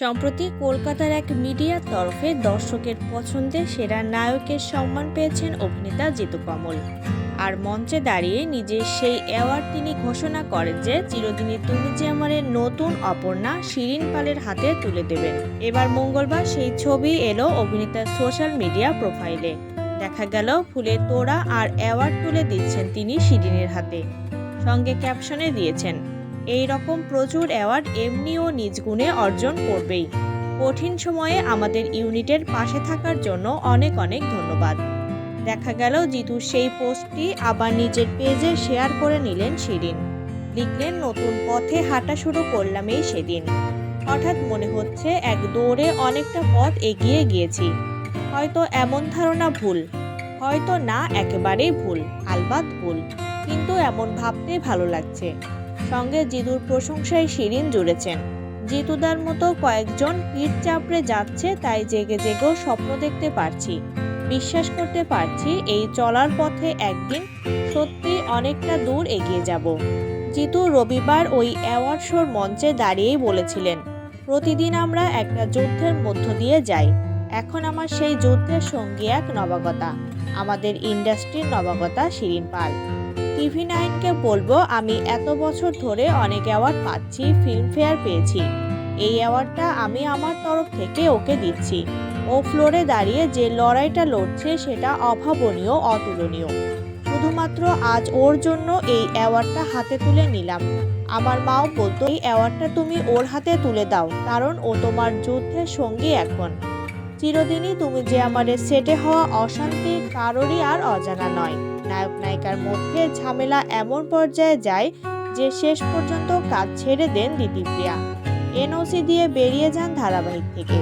সম্প্রতি কলকাতার এক মিডিয়ার তরফে দর্শকের পছন্দে সেরা নায়কের সম্মান পেয়েছেন অভিনেতা জিতু কমল। আর মঞ্চে দাঁড়িয়ে নিজের সেই অ্যাওয়ার্ড তিনি ঘোষণা করেন যে, চিরদিনই তুমি যে আমারের নতুন অপর্ণা শিরিন পালের হাতে তুলে দেবেন। এবার মঙ্গলবার সেই ছবি এলো অভিনেতার সোশ্যাল মিডিয়া প্রোফাইলে। দেখা গেল ফুলে তোড়া আর অ্যাওয়ার্ড তুলে দিচ্ছেন তিনি শিরিনের হাতে। সঙ্গে ক্যাপশনে দিয়েছেন এই রকম প্রচুর অ্যাওয়ার্ড এমনিও নিজ গুণে অর্জন করবেই। কঠিন সময়ে আমাদের ইউনিটের পাশে থাকার জন্য অনেক অনেক ধন্যবাদ। দেখা গেল জিতু সেই পোস্টটি আবার নিজের পেজে শেয়ার করে নিলেন শিরিন। লিখলেন, নতুন পথে হাঁটা শুরু করলাম এই সেদিন। হঠাৎ মনে হচ্ছে এক দৌড়ে অনেকটা পথ এগিয়ে গিয়েছি। হয়তো এমন ধারণা ভুল, হয়তো না একেবারেই ভুল, আলবাত ভুল, কিন্তু এমন ভাবতে ভালো লাগছে। সঙ্গে জিদুর প্রশংসায় শিরিন জুড়েছেন। জিতুদার মতো কয়েকজন পিঠ চাপড়ে যাচ্ছে, তাই জেগে জেগেও স্বপ্ন দেখতে পারছি। বিশ্বাস করতে পারছি এই চলার পথে একদিন সত্যি অনেকটা দূর এগিয়ে যাব। জিতু রবিবার ওই অ্যাওয়ার্ড শোর মঞ্চে দাঁড়িয়েই বলেছিলেন, প্রতিদিন আমরা একটা যুদ্ধের মধ্য দিয়ে যাই। এখন আমার সেই যুদ্ধের সঙ্গী এক নবাগতা। আমাদের ইন্ডাস্ট্রির নবাগতা শিরিন পাল। টিভি নাইনকে বলব, আমি এত বছর ধরে অনেক অ্যাওয়ার্ড পাচ্ছি ফিল্মফেয়ার পেয়েছি। এই অ্যাওয়ার্ডটা আমি আমার তরফ থেকে ওকে দিচ্ছি। ও ফ্লোরে দাঁড়িয়ে যে লড়াইটা লড়ছে, সেটা অভাবনীয়, অতুলনীয়। শুধুমাত্র আজ ওর জন্য এই অ্যাওয়ার্ডটা হাতে তুলে নিলাম। আমার মাও বলতো, এই অ্যাওয়ার্ডটা তুমি ওর হাতে তুলে দাও, কারণ ও তোমার যুদ্ধের সঙ্গী এখন। চিরদিনই তুমি যে আমাদের সেটে হওয়া অশান্তি কারোরই আর অজানা নয়। নায়ক নায়িকার মধ্যে ঝামেলা এমন পর্যায়ে যায় যে শেষ পর্যন্ত কাজ ছেড়ে দেন দিদিপ্রিয়া এনওসি দিয়ে বেরিয়ে যান ধারাবাহিক থেকে।